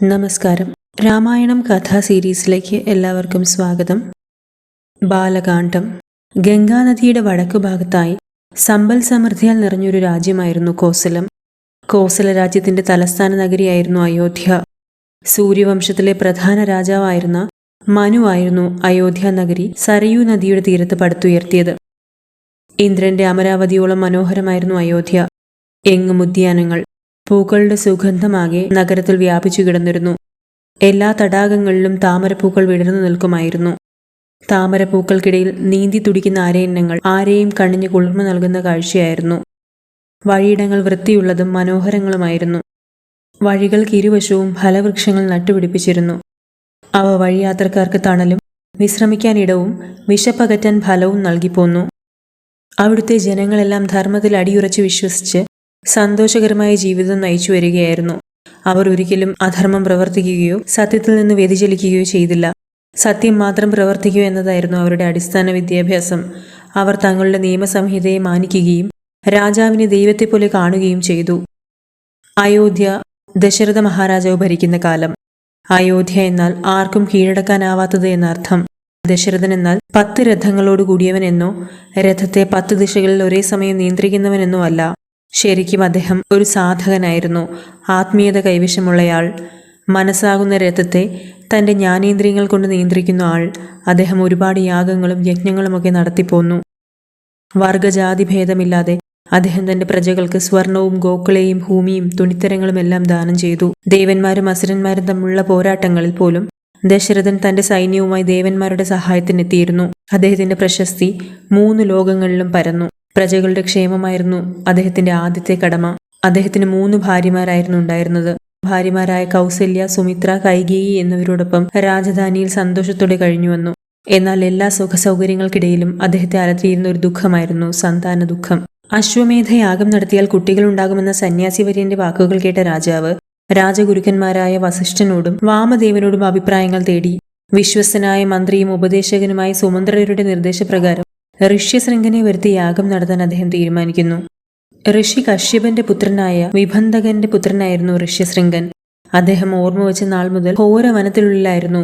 നമസ്കാരം. രാമായണം കഥാ സീരീസിലേക്ക് എല്ലാവർക്കും സ്വാഗതം. ബാലകാന്ഡം. ഗംഗാനദിയുടെ വടക്കു ഭാഗത്തായി സമ്പൽ സമൃദ്ധിയാൽ നിറഞ്ഞൊരു രാജ്യമായിരുന്നു കോസലം. കോസല രാജ്യത്തിന്റെ തലസ്ഥാന നഗരിയായിരുന്നു അയോധ്യ. സൂര്യവംശത്തിലെ പ്രധാന രാജാവായിരുന്ന മനു ആയിരുന്നു അയോധ്യ നഗരി സരയൂ നദിയുടെ തീരത്ത് പടുത്തുയർത്തിയത്. ഇന്ദ്രന്റെ അമരാവതിയോളം മനോഹരമായിരുന്നു അയോധ്യ. എങ്ങും ഉദ്യാനങ്ങൾ പൂക്കളുടെ സുഗന്ധമാകെ നഗരത്തിൽ വ്യാപിച്ചു കിടന്നിരുന്നു. എല്ലാ തടാകങ്ങളിലും താമരപ്പൂക്കൾ വിടർന്നു നിൽക്കുമായിരുന്നു. താമരപ്പൂക്കൾക്കിടയിൽ നീന്തി തുടിക്കുന്ന ആരയന്നങ്ങൾ ആരെയും കണ്ണിന് കുളിർമ നൽകുന്ന കാഴ്ചയായിരുന്നു. വഴിയിടങ്ങൾ വൃത്തിയുള്ളതും മനോഹരങ്ങളുമായിരുന്നു. വഴികൾക്ക് ഇരുവശവും ഫലവൃക്ഷങ്ങൾ നട്ടുപിടിപ്പിച്ചിരുന്നു. അവ വഴിയാത്രക്കാർക്ക് തണലും വിശ്രമിക്കാനിടവും വിശപ്പകറ്റാൻ ഫലവും നൽകിപ്പോന്നു. അവിടുത്തെ ജനങ്ങളെല്ലാം ധർമ്മത്തിൽ അടിയുറച്ച് വിശ്വസിച്ച് സന്തോഷകരമായ ജീവിതം നയിച്ചു വരികയായിരുന്നു. അവർ ഒരിക്കലും അധർമ്മം പ്രവർത്തിക്കുകയോ സത്യത്തിൽ നിന്ന് വ്യതിചലിക്കുകയോ ചെയ്തില്ല. സത്യം മാത്രം പ്രവർത്തിക്കുക എന്നതായിരുന്നു അവരുടെ അടിസ്ഥാന വിദ്യാഭ്യാസം. അവർ തങ്ങളുടെ നിയമസംഹിതയെ മാനിക്കുകയും രാജാവിനെ ദൈവത്തെപ്പോലെ കാണുകയും ചെയ്തു. അയോധ്യ ദശരഥ മഹാരാജാവ് ഭരിക്കുന്ന കാലം. അയോധ്യ എന്നാൽ ആർക്കും കീഴടക്കാനാവാത്തത് എന്നർത്ഥം. ദശരഥൻ എന്നാൽ പത്ത് രഥങ്ങളോട് കൂടിയവനെന്നോ രഥത്തെ പത്ത് ദിശകളിൽ ഒരേ സമയം നിയന്ത്രിക്കുന്നവനെന്നോ അല്ല. ശരിക്കും അദ്ദേഹം ഒരു സാധകനായിരുന്നു. ആത്മീയത കൈവശമുള്ളയാൾ മനസ്സാകുന്ന രഥത്തെ തന്റെ ജ്ഞാനേന്ദ്രിയങ്ങൾ കൊണ്ട് നിയന്ത്രിക്കുന്ന ആൾ അദ്ദേഹം ഒരുപാട് യാഗങ്ങളും യജ്ഞങ്ങളുമൊക്കെ നടത്തിപ്പോന്നു. വർഗജാതി ഭേദമില്ലാതെ അദ്ദേഹം തന്റെ പ്രജകൾക്ക് സ്വർണവും ഗോക്കളെയും ഭൂമിയും തുണിത്തരങ്ങളും എല്ലാം ദാനം ചെയ്തു. ദേവന്മാരും അസുരന്മാരും തമ്മിലുള്ള പോരാട്ടങ്ങളിൽ പോലും ദശരഥൻ തന്റെ സൈന്യവുമായി ദേവന്മാരുടെ സഹായത്തിനെത്തിയിരുന്നു. അദ്ദേഹത്തിന്റെ പ്രശസ്തി മൂന്ന് ലോകങ്ങളിലും പരന്നു. പ്രജകളുടെ ക്ഷേമമായിരുന്നു അദ്ദേഹത്തിന്റെ ആദ്യത്തെ കടമ. അദ്ദേഹത്തിന് മൂന്ന് ഭാര്യമാരായിരുന്നു ഉണ്ടായിരുന്നത്. ഭാര്യമാരായ കൗസല്യ സുമിത്ര കൈകേയി എന്നിവരോടൊപ്പം രാജധാനിയിൽ സന്തോഷത്തോടെ കഴിഞ്ഞുവന്നു. എന്നാൽ എല്ലാ സുഖ സൗകര്യങ്ങൾക്കിടയിലും അദ്ദേഹത്തെ അലത്തിയിരുന്ന ഒരു ദുഃഖമായിരുന്നു സന്താന ദുഃഖം. അശ്വമേധയാഗം നടത്തിയാൽ കുട്ടികളുണ്ടാകുമെന്ന സന്യാസിവര്യന്റെ വാക്കുകൾ കേട്ട രാജാവ് രാജഗുരുക്കന്മാരായ വസിഷ്ഠനോടും വാമദേവനോടും അഭിപ്രായങ്ങൾ തേടി വിശ്വസ്തനായ മന്ത്രിയും ഉപദേശകനുമായ സുമന്ത്രരുടെ നിർദ്ദേശപ്രകാരം ഋഷ്യശൃംഖനെ വരുത്തി യാഗം നടത്താൻ അദ്ദേഹം തീരുമാനിക്കുന്നു. ഋഷി കശ്യപന്റെ പുത്രനായ വിഭന്തകന്റെ പുത്രനായിരുന്നു ഋഷ്യശൃംഖൻ അദ്ദേഹം ഓർമ്മ വെച്ച നാൾ മുതൽ ഘോര വനത്തിലുള്ളിലായിരുന്നു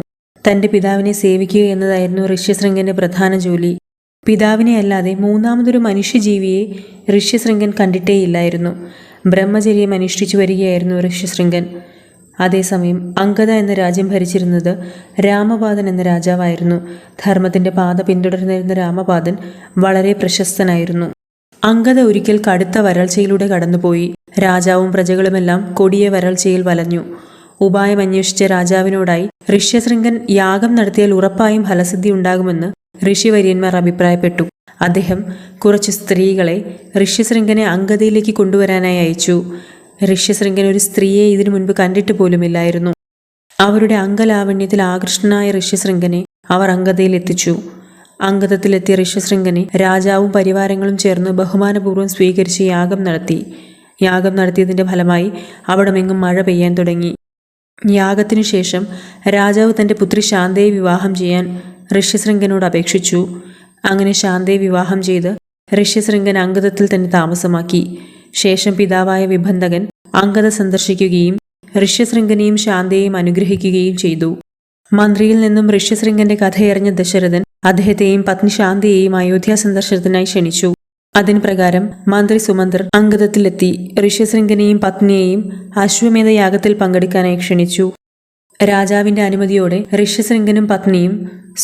തന്റെ പിതാവിനെ സേവിക്കുക എന്നതായിരുന്നു ഋഷ്യശൃംഖന്റെ പ്രധാന ജോലി. പിതാവിനെ അല്ലാതെ മൂന്നാമതൊരു മനുഷ്യജീവിയെ ഋഷ്യശൃംഖൻ കണ്ടിട്ടേയില്ലായിരുന്നു. ബ്രഹ്മചര്യം അനുഷ്ഠിച്ചു വരികയായിരുന്നു ഋഷ്യശൃംഖൻ അതേസമയം അങ്കദ എന്ന രാജ്യം ഭരിച്ചിരുന്നത് രാമപാദൻ എന്ന രാജാവായിരുന്നു. ധർമ്മത്തിന്റെ പാത പിന്തുടർന്നിരുന്ന രാമപാദൻ വളരെ പ്രശസ്തനായിരുന്നു. അങ്കദ ഒരിക്കൽ കടുത്ത വരൾച്ചയിലൂടെ കടന്നുപോയി. രാജാവും പ്രജകളുമെല്ലാം കൊടിയ വരൾച്ചയിൽ വലഞ്ഞു. ഉപായം അന്വേഷിച്ച രാജാവിനോടായി ഋഷ്യശൃംഗൻ യാഗം നടത്തിയാൽ ഉറപ്പായും ഫലസിദ്ധി ഉണ്ടാകുമെന്ന് ഋഷിവര്യന്മാർ അഭിപ്രായപ്പെട്ടു. അദ്ദേഹം കുറച്ച് സ്ത്രീകളെ ഋഷ്യശൃംഗനെ അങ്കതയിലേക്ക് കൊണ്ടുവരാനായി അയച്ചു. ഋഷ്യശൃംഗൻ ഒരു സ്ത്രീയെ ഇതിനു മുൻപ് കണ്ടിട്ട് പോലുമില്ലായിരുന്നു. അവരുടെ അംഗലാവണ്യത്തിൽ ആകൃഷ്ടനായ ഋഷ്യശൃംഗനെ അവർ അംഗതയിൽ എത്തിച്ചു അംഗതത്തിലെത്തിയ ഋഷ്യശൃംഗനെ രാജാവും പരിവാരങ്ങളും ചേർന്ന് ബഹുമാനപൂർവം സ്വീകരിച്ച് യാഗം നടത്തി. യാഗം നടത്തിയതിന്റെ ഫലമായി അവിടമെങ്ങും മഴ പെയ്യാൻ തുടങ്ങി. യാഗത്തിനു ശേഷം രാജാവ് തന്റെ പുത്രി ശാന്തയെ വിവാഹം ചെയ്യാൻ ഋഷ്യശൃംഗനോട് അപേക്ഷിച്ചു. അങ്ങനെ ശാന്തയെ വിവാഹം ചെയ്ത് ഋഷ്യശൃംഗൻ അംഗതത്തിൽ തന്നെ താമസമാക്കി. ശേഷം പിതാവായ വിബന്ധകൻ അങ്കത സന്ദർശിക്കുകയും ഋഷ്യശൃംഗനെയും ശാന്തയെയും അനുഗ്രഹിക്കുകയും ചെയ്തു. മന്ത്രിയിൽ നിന്നും ഋഷ്യശൃംഖന്റെ കഥയറിഞ്ഞ ദശരഥൻ അദ്ദേഹത്തെയും പത്നി ശാന്തിയെയും അയോധ്യ സന്ദർശനത്തിനായി ക്ഷണിച്ചു. അതിന് പ്രകാരം മന്ത്രി സുമന്ത്രർ അങ്കദത്തിലെത്തി ഋഷ്യശൃംഖനെയും പത്നിയെയും അശ്വമേധ യാഗത്തിൽ പങ്കെടുക്കാനായി ക്ഷണിച്ചു. രാജാവിന്റെ അനുമതിയോടെ ഋഷ്യശൃംഖനും പത്നിയും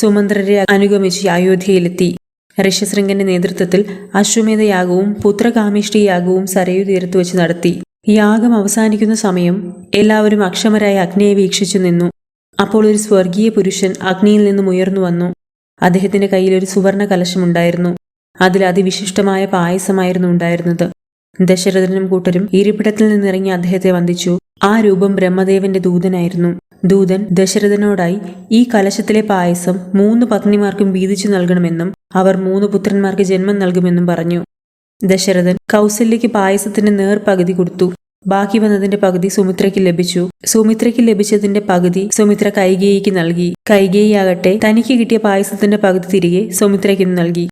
സുമന്ത്രരെ അനുഗമിച്ച് അയോധ്യയിലെത്തി. ഋഷ്യശൃംഗന്റെ നേതൃത്വത്തിൽ അശ്വമേധ യാഗവും പുത്രകാമിഷ്ടി യാഗവും സരയു തീരത്ത് വെച്ച് നടത്തി. യാഗം അവസാനിക്കുന്ന സമയം എല്ലാവരും അക്ഷമരായ അഗ്നിയെ വീക്ഷിച്ചു നിന്നു. അപ്പോൾ ഒരു സ്വർഗീയ പുരുഷൻ അഗ്നിയിൽ നിന്നും ഉയർന്നു വന്നു. അദ്ദേഹത്തിന്റെ കയ്യിൽ ഒരു സുവർണ കലശമുണ്ടായിരുന്നു. അതിൽ അതിവിശിഷ്ടമായ പായസമായിരുന്നു ഉണ്ടായിരുന്നത്. ദശരഥനും കൂട്ടരും ഇരിപ്പിടത്തിൽ നിന്നിറങ്ങി അദ്ദേഹത്തെ വന്ദിച്ചു. ആ രൂപം ബ്രഹ്മദേവന്റെ ദൂതനായിരുന്നു. ദൂതൻ ദശരഥനോടായി ഈ കലശത്തിലെ പായസം മൂന്ന് പത്നിമാർക്കും വീതിച്ചു നൽകണമെന്നും അവർ മൂന്ന് പുത്രന്മാർക്ക് ജന്മം നൽകുമെന്നും പറഞ്ഞു. ദശരഥൻ കൗസല്യയ്ക്ക് പായസത്തിന്റെ നേർ പകുതി കൊടുത്തു. ബാക്കി വന്നതിന്റെ പകുതി സുമിത്രയ്ക്ക് ലഭിച്ചു. സുമിത്രയ്ക്ക് ലഭിച്ചതിന്റെ പകുതി സുമിത്ര കൈകേയിക്ക് നൽകി. കൈകേയിയാകട്ടെ തനിക്ക് കിട്ടിയ പായസത്തിന്റെ പകുതി തിരികെ സുമിത്രയ്ക്ക് നൽകി.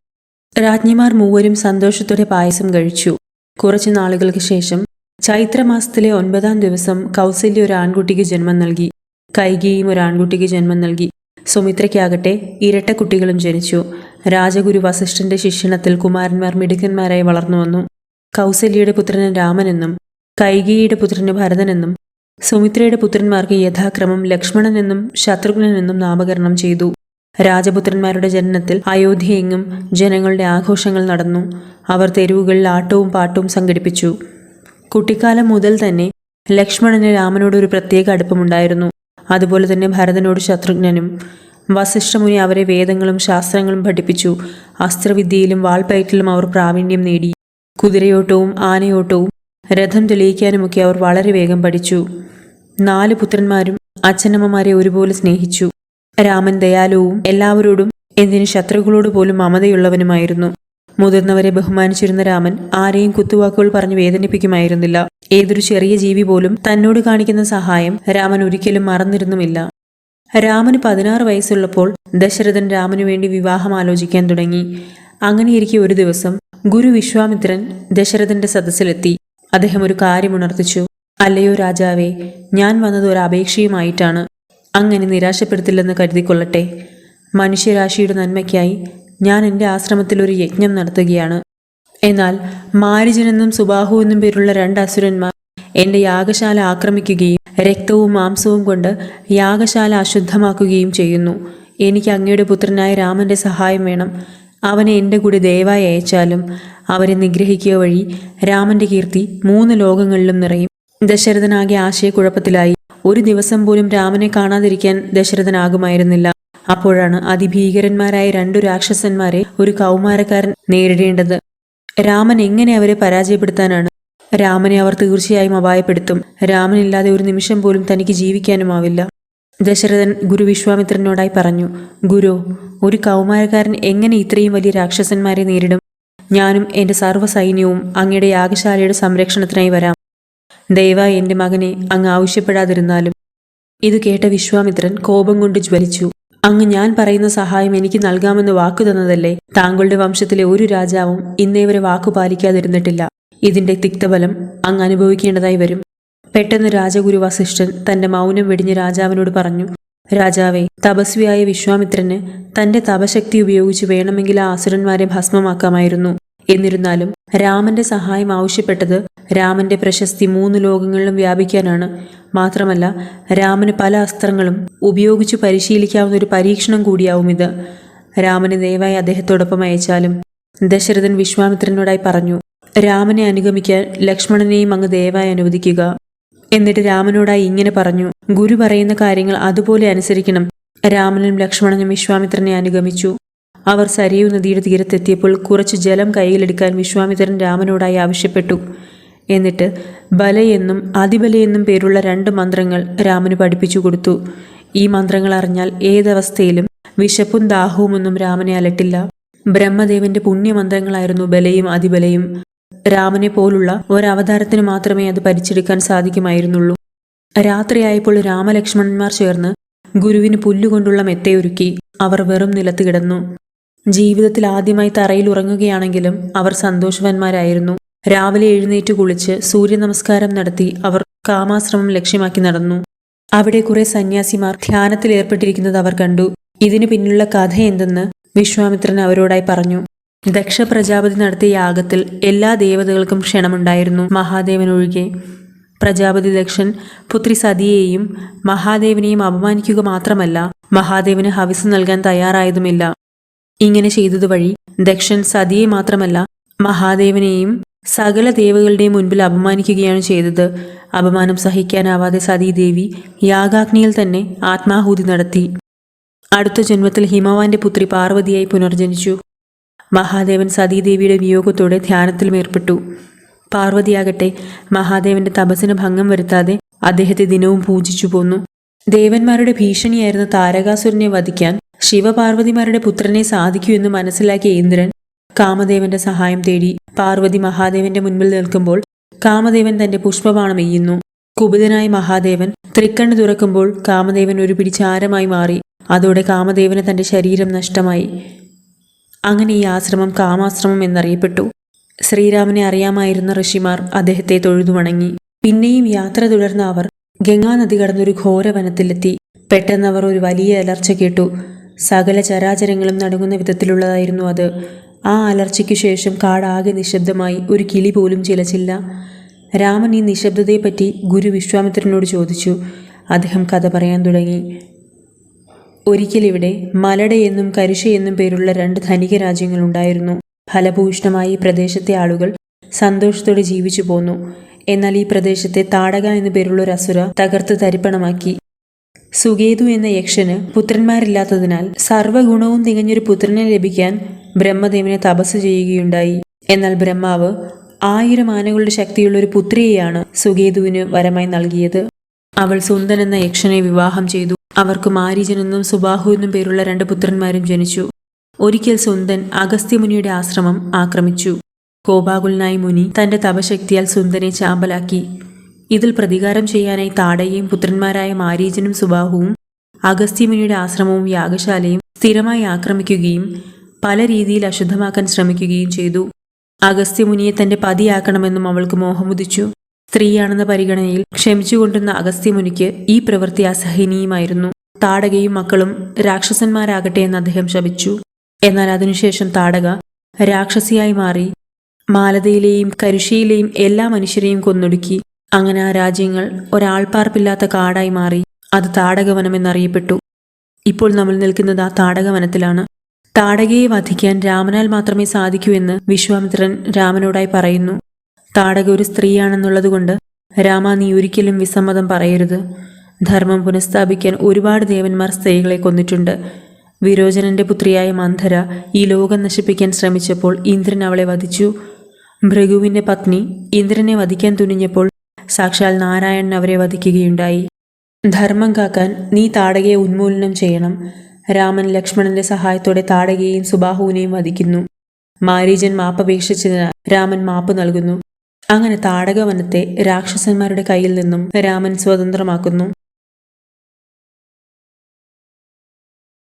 രാജ്ഞിമാർ മൂവരും സന്തോഷത്തോടെ പായസം കഴിച്ചു. കുറച്ചു നാളുകൾക്ക് ശേഷം ചൈത്രമാസത്തിലെ ഒൻപതാം ദിവസം കൗസല്യ ഒരു ആൺകുട്ടിക്ക് ജന്മം നൽകി. കൈകേയും ഒരു ആൺകുട്ടിക്ക് ജന്മം നൽകി. സുമിത്രയ്ക്കാകട്ടെ ഇരട്ട കുട്ടികളും ജനിച്ചു. രാജഗുരു വസിഷ്ഠന്റെ ശിക്ഷണത്തിൽ കുമാരന്മാർ മിടുക്കന്മാരായി വളർന്നു വന്നു. കൗസല്യയുടെ പുത്രന് രാമനെന്നും കൈകിയുടെ പുത്രന് ഭരതനെന്നും സുമിത്രയുടെ പുത്രന്മാർക്ക് യഥാക്രമം ലക്ഷ്മണനെന്നും ശത്രുഘ്നെന്നും നാമകരണം ചെയ്തു. രാജപുത്രന്മാരുടെ ജനനത്തിൽ അയോധ്യയെങ്ങും ജനങ്ങളുടെ ആഘോഷങ്ങൾ നടന്നു. അവർ തെരുവുകളിൽ ആട്ടവും പാട്ടും സംഘടിപ്പിച്ചു. കുട്ടിക്കാലം മുതൽ തന്നെ ലക്ഷ്മണന് രാമനോട് ഒരു പ്രത്യേക അടുപ്പമുണ്ടായിരുന്നു. അതുപോലെ തന്നെ ഭരതനോട് ശത്രുഘ്നനും വസിഷ്ഠമുനി അവരെ വേദങ്ങളും ശാസ്ത്രങ്ങളും പഠിപ്പിച്ചു. അസ്ത്രവിദ്യയിലും വാൾപ്പയറ്റിലും അവർ പ്രാവീണ്യം നേടി. കുതിരയോട്ടവും ആനയോട്ടവും രഥം തെളിയിക്കാനുമൊക്കെ അവർ വളരെ വേഗം പഠിച്ചു. നാല് പുത്രന്മാരും അച്ഛനമ്മമാരെ ഒരുപോലെ സ്നേഹിച്ചു. രാമൻ ദയാലുവും എല്ലാവരോടും എന്തിന് ശത്രുക്കളോട് പോലും മമതയുള്ളവനുമായിരുന്നു മുതിർന്നവരെ ബഹുമാനിച്ചിരുന്ന രാമൻ ആരെയും കുത്തുവാക്കുകൾ പറഞ്ഞു വേദനിപ്പിക്കുമായിരുന്നില്ല. ഏതൊരു ചെറിയ ജീവി പോലും തന്നോട് കാണിക്കുന്ന സഹായം രാമൻ ഒരിക്കലും മറന്നിരുന്നുമില്ല. രാമന് പതിനാറ് വയസ്സുള്ളപ്പോൾ ദശരഥൻ രാമനു വേണ്ടി വിവാഹം ആലോചിക്കാൻ തുടങ്ങി. അങ്ങനെയിരിക്കെ ഒരു ദിവസം ഗുരു വിശ്വാമിത്രൻ ദശരഥന്റെ സദസ്സിലെത്തി. അദ്ദേഹം ഒരു കാര്യം കാര്യമുണർത്തിച്ചു അല്ലയോ രാജാവേ ഞാൻ വന്നത് ഒരു അപേക്ഷയുമായിട്ടാണ്. അങ്ങനെ നിരാശപ്പെടുത്തില്ലെന്ന് കരുതിക്കൊള്ളട്ടെ. മനുഷ്യരാശിയുടെ നന്മയ്ക്കായി ഞാൻ എന്റെ ആശ്രമത്തിൽ ഒരു യജ്ഞം നടത്തുകയാണ്. എന്നാൽ മാരിജനെന്നും സുബാഹു എന്നും പേരുള്ള രണ്ട് അസുരന്മാർ എന്റെ യാഗശാല ആക്രമിക്കുകയും രക്തവും മാംസവും കൊണ്ട് യാഗശാല അശുദ്ധമാക്കുകയും ചെയ്യുന്നു. എനിക്ക് അങ്ങയുടെ പുത്രനായ രാമന്റെ സഹായം വേണം. അവനെ എന്റെ കൂടെ ദയവായി അയച്ചാലും അവരെ നിഗ്രഹിക്കുക വഴി രാമന്റെ കീർത്തി മൂന്ന് ലോകങ്ങളിലും നിറയും. ദശരഥനാകെ ആശയക്കുഴപ്പത്തിലായി. ഒരു ദിവസം പോലും രാമനെ കാണാതിരിക്കാൻ ദശരഥനാകുമായിരുന്നില്ല. അപ്പോഴാണ് അതിഭീകരന്മാരായ രണ്ടു രാക്ഷസന്മാരെ ഒരു കൗമാരക്കാരൻ നേരിടേണ്ടത്. രാമൻ എങ്ങനെ അവരെ പരാജയപ്പെടുത്താനാണ് രാമനെ അവർ തീർച്ചയായും അപായപ്പെടുത്തും. രാമനില്ലാതെ ഒരു നിമിഷം പോലും തനിക്ക് ജീവിക്കാനുമാവില്ല. ദശരഥൻ ഗുരു വിശ്വാമിത്രനോടായി പറഞ്ഞു ഗുരു ഒരു കൗമാരക്കാരൻ എങ്ങനെ ഇത്രയും വലിയ രാക്ഷസന്മാരെ നേരിടും? ഞാനും എന്റെ സർവസൈന്യവും അങ്ങയുടെ യാഗശാലയുടെ സംരക്ഷണത്തിനായി വരാം. ദയവായി എന്റെ മകനെ അങ്ങ് ആവശ്യപ്പെടാതിരുന്നാലും. ഇത് കേട്ട വിശ്വാമിത്രൻ കോപം കൊണ്ട് ജ്വലിച്ചു. അങ്ങ് ഞാൻ പറയുന്ന സഹായം എനിക്ക് നൽകാമെന്ന് വാക്കു തന്നതല്ലേ? താങ്കളുടെ വംശത്തിലെ ഒരു രാജാവും ഇന്നേവരെ വാക്കു പാലിക്കാതിരുന്നിട്ടില്ല. ഇതിന്റെ തിക്തബലം അങ്ങ് അനുഭവിക്കേണ്ടതായി വരും. പെട്ടെന്ന് രാജഗുരു വസിഷ്ഠൻ തന്റെ മൗനം വെടിഞ്ഞ് രാജാവിനോട് പറഞ്ഞു രാജാവെ തപസ്വിയായ വിശ്വാമിത്രന് തന്റെ തപശക്തി ഉപയോഗിച്ച് വേണമെങ്കിൽ ആ അസുരന്മാരെ ഭസ്മമാക്കാമായിരുന്നു. എന്നിരുന്നാലും രാമന്റെ സഹായം ആവശ്യപ്പെട്ടത് രാമന്റെ പ്രശസ്തി മൂന്ന് ലോകങ്ങളിലും വ്യാപിക്കാനാണ്. മാത്രമല്ല രാമന് പല അസ്ത്രങ്ങളും ഉപയോഗിച്ച് പരിശീലിക്കാവുന്ന ഒരു പരീക്ഷണം കൂടിയാവും ഇത്. രാമന് ദയവായി അദ്ദേഹത്തോടൊപ്പം അയച്ചാലും ദശരഥൻ വിശ്വാമിത്രനോടായി പറഞ്ഞു രാമനെ അനുഗമിക്കാൻ ലക്ഷ്മണനെയും അങ്ങ് ദയവായി അനുവദിക്കുക. എന്നിട്ട് രാമനോടായി ഇങ്ങനെ പറഞ്ഞു ഗുരു പറയുന്ന കാര്യങ്ങൾ അതുപോലെ അനുസരിക്കണം. രാമനും ലക്ഷ്മണനും വിശ്വാമിത്രനെ അനുഗമിച്ചു. അവർ സരിയു നദിയുടെ തീരത്തെത്തിയപ്പോൾ കുറച്ച് ജലം കയ്യിലെടുക്കാൻ വിശ്വാമിത്രൻ രാമനോടായി ആവശ്യപ്പെട്ടു. എന്നിട്ട് ബലയെന്നും അതിബലയെന്നും പേരുള്ള രണ്ട് മന്ത്രങ്ങൾ രാമന് പഠിപ്പിച്ചു കൊടുത്തു. ഈ മന്ത്രങ്ങൾ അറിഞ്ഞാൽ ഏതവസ്ഥയിലും വിശപ്പും ദാഹവുമൊന്നും രാമനെ അലട്ടില്ല. ബ്രഹ്മദേവന്റെ പുണ്യമന്ത്രങ്ങളായിരുന്നു ബലയും അതിബലയും. രാമനെ പോലുള്ള ഒരവതാരത്തിന് മാത്രമേ അത് പരിച്ചെടുക്കാൻ സാധിക്കുമായിരുന്നുള്ളൂ. രാത്രിയായപ്പോൾ രാമലക്ഷ്മണന്മാർ ചേർന്ന് ഗുരുവിന് പുല്ലുകൊണ്ടുള്ള മെത്തയൊരുക്കി അവർ വെറും നിലത്ത് കിടന്നു. ജീവിതത്തിൽ ആദ്യമായി തറയിൽ ഉറങ്ങുകയാണെങ്കിലും അവർ സന്തോഷവാന്മാരായിരുന്നു. രാവിലെ എഴുന്നേറ്റ് കുളിച്ച് സൂര്യ നമസ്കാരം നടത്തി അവർ കാമാശ്രമം ലക്ഷ്യമാക്കി നടന്നു. അവിടെ കുറെ സന്യാസിമാർ ധ്യാനത്തിൽ ഏർപ്പെട്ടിരിക്കുന്നത് അവർ കണ്ടു. ഇതിനു പിന്നിലുള്ള കഥ എന്തെന്ന് വിശ്വാമിത്രൻ അവരോടായി പറഞ്ഞു. ദക്ഷ പ്രജാപതി നടത്തിയ യാഗത്തിൽ എല്ലാ ദേവതകൾക്കും ക്ഷണമുണ്ടായിരുന്നു മഹാദേവൻ ഒഴികെ പ്രജാപതി ദക്ഷൻ പുത്രി സതിയെയും മഹാദേവനെയും അപമാനിക്കുക മാത്രമല്ല മഹാദേവന് ഹവിസ് നൽകാൻ തയ്യാറായതുമില്ല. ഇങ്ങനെ ചെയ്തതുവഴി ദക്ഷൻ സതിയെ മാത്രമല്ല മഹാദേവനെയും സകല ദേവകളുടെയും മുൻപിൽ അപമാനിക്കുകയാണ് ചെയ്തത്. അപമാനം സഹിക്കാനാവാതെ സതീദേവി യാഗാഗ്നിയിൽ തന്നെ ആത്മാഹൂതി നടത്തി. അടുത്ത ജന്മത്തിൽ ഹിമവാന്റെ പുത്രി പാർവതിയായി പുനർജനിച്ചു. മഹാദേവൻ സതീദേവിയുടെ വിയോഗത്തോടെ ധ്യാനത്തിലും ഏർപ്പെട്ടു പാർവതിയാകട്ടെ മഹാദേവന്റെ തപസ്സിന് ഭംഗം വരുത്താതെ അദ്ദേഹത്തെ ദിനവും പൂജിച്ചു പോന്നു. ദേവന്മാരുടെ ഭീഷണിയായിരുന്ന താരകാസുരനെ വധിക്കാൻ ശിവപാർവതിമാരുടെ പുത്രനെ സാധിക്കൂ എന്ന് മനസ്സിലാക്കിയ ഇന്ദ്രൻ കാമദേവന്റെ സഹായം തേടി പാർവതി മഹാദേവന്റെ മുൻപിൽ നിൽക്കുമ്പോൾ കാമദേവൻ തന്റെ പുഷ്പബാണം എയ്യുന്നു. കുപിതനായ മഹാദേവൻ തൃക്കണ്ണ് തുറക്കുമ്പോൾ കാമദേവൻ ഒരു പിടിച്ചാരമായി മാറി. അതോടെ കാമദേവന് തന്റെ ശരീരം നഷ്ടമായി. അങ്ങനെ ഈ ആശ്രമം കാമാശ്രമം എന്നറിയപ്പെട്ടു. ശ്രീരാമനെ അറിയാമായിരുന്ന ഋഷിമാർ അദ്ദേഹത്തെ തൊഴുതു വണങ്ങി പിന്നെയും യാത്ര തുടർന്ന അവർ ഗംഗാനദി കടന്നൊരു ഘോര വനത്തിലെത്തി പെട്ടെന്ന് അവർ ഒരു വലിയ അലർച്ച കേട്ടു. സകല ചരാചരങ്ങളും നടങ്ങുന്ന വിധത്തിലുള്ളതായിരുന്നു അത്. ആ അലർച്ചയ്ക്കു ശേഷം കാടാകെ നിശബ്ദമായി ഒരു കിളി പോലും ചിലച്ചില്ല. രാമൻ ഈ നിശബ്ദതയെപ്പറ്റി ഗുരു വിശ്വാമിത്രനോട് ചോദിച്ചു. അദ്ദേഹം കഥ പറയാൻ തുടങ്ങി. ഒരിക്കലിവിടെ മലടയെന്നും എന്നും പേരുള്ള രണ്ട് ധനിക രാജ്യങ്ങളുണ്ടായിരുന്നു ഫലഭൂഷണമായി ഈ പ്രദേശത്തെ ആളുകൾ സന്തോഷത്തോടെ ജീവിച്ചു പോന്നു. എന്നാൽ ഈ പ്രദേശത്തെ താടക എന്നു പേരുള്ള ഒരു അസുര തകർത്ത് തരിപ്പണമാക്കി. സുഗേതു എന്ന യക്ഷന് പുത്രന്മാരില്ലാത്തതിനാൽ സർവഗുണവും തികഞ്ഞൊരു പുത്രനെ ലഭിക്കാൻ ബ്രഹ്മദേവനെ തപസ് ചെയ്യുകയുണ്ടായി. എന്നാൽ ബ്രഹ്മാവ് ആയിരം ആനകളുടെ ശക്തിയുള്ള ഒരു പുത്രിയെയാണ് സുഗേതുവിന് വരമായി നൽകിയത്. അവൾ സുന്ദൻ എന്ന യക്ഷനെ വിവാഹം ചെയ്തു. അവർക്ക് മാരീജനെന്നും സുബാഹു എന്നും പേരുള്ള രണ്ട് പുത്രന്മാരും ജനിച്ചു. ഒരിക്കൽ സുന്ദൻ അഗസ്ത്യമുനിയുടെ ആശ്രമം ആക്രമിച്ചു. കോപാകുലനായി മുനി തന്റെ തപശക്തിയാൽ സുന്ദനെ ചാമ്പലാക്കി. ഇതിൽ പ്രതികാരം ചെയ്യാനായി താടയും പുത്രന്മാരായ മാരീജനും സുബാഹുവും അഗസ്ത്യമുനിയുടെ ആശ്രമവും യാഗശാലയും സ്ഥിരമായി ആക്രമിക്കുകയും പല രീതിയിൽ അശുദ്ധമാക്കാൻ ശ്രമിക്കുകയും ചെയ്തു. അഗസ്ത്യമുനിയെ തന്റെ പതിയാക്കണമെന്നും അവൾക്ക് മോഹമുദിച്ചു സ്ത്രീയാണെന്ന പരിഗണനയിൽ ക്ഷമിച്ചുകൊണ്ടുന്ന അഗസ്ത്യമുനിക്ക് ഈ പ്രവൃത്തി അസഹനീയമായിരുന്നു. താടകയും മക്കളും രാക്ഷസന്മാരാകട്ടെ എന്ന് അദ്ദേഹം ശപിച്ചു. എന്നാൽ അതിനുശേഷം താടക രാക്ഷസിയായി മാറി. മാലതയിലെയും കരുഷിയിലെയും എല്ലാ മനുഷ്യരെയും കൊന്നൊടുക്കി. അങ്ങനെ ആ രാജ്യങ്ങൾ ഒരാൾപ്പാർപ്പില്ലാത്ത കാടായി മാറി. അത് താടകവനം എന്നറിയപ്പെട്ടു ഇപ്പോൾ നമ്മൾ നിൽക്കുന്നത് ആ താടകവനത്തിലാണ്. താടകയെ വധിക്കാൻ രാമനാൽ മാത്രമേ സാധിക്കൂ എന്ന് വിശ്വാമിത്രൻ രാമനോടായി പറയുന്നു. താടക ഒരു സ്ത്രീയാണെന്നുള്ളതുകൊണ്ട് രാമ നീ ഒരിക്കലും വിസമ്മതം പറയരുത്. ധർമ്മം പുനഃസ്ഥാപിക്കാൻ ഒരുപാട് ദേവന്മാർ സ്ത്രീകളെ കൊന്നിട്ടുണ്ട്. വിരോചനന്റെ പുത്രിയായ മന്ധര ഈ ലോകം നശിപ്പിക്കാൻ ശ്രമിച്ചപ്പോൾ ഇന്ദ്രൻ അവളെ വധിച്ചു. ഭൃഗുവിന്റെ പത്നി ഇന്ദ്രനെ വധിക്കാൻ തുനിഞ്ഞപ്പോൾ സാക്ഷാൽ നാരായണൻ അവരെ വധിക്കുകയുണ്ടായി. ധർമ്മം കാക്കാൻ നീ താടകയെ ഉന്മൂലനം ചെയ്യണം. രാമൻ ലക്ഷ്മണന്റെ സഹായത്തോടെ താടകയെയും സുബാഹുവിനെയും വധിക്കുന്നു. മാരീജൻ മാപ്പപേക്ഷിച്ചതിനാൽ രാമൻ മാപ്പ് നൽകുന്നു. അങ്ങനെ താടകവനത്തെ രാക്ഷസന്മാരുടെ കയ്യിൽ നിന്നും രാമൻ സ്വതന്ത്രമാക്കുന്നു.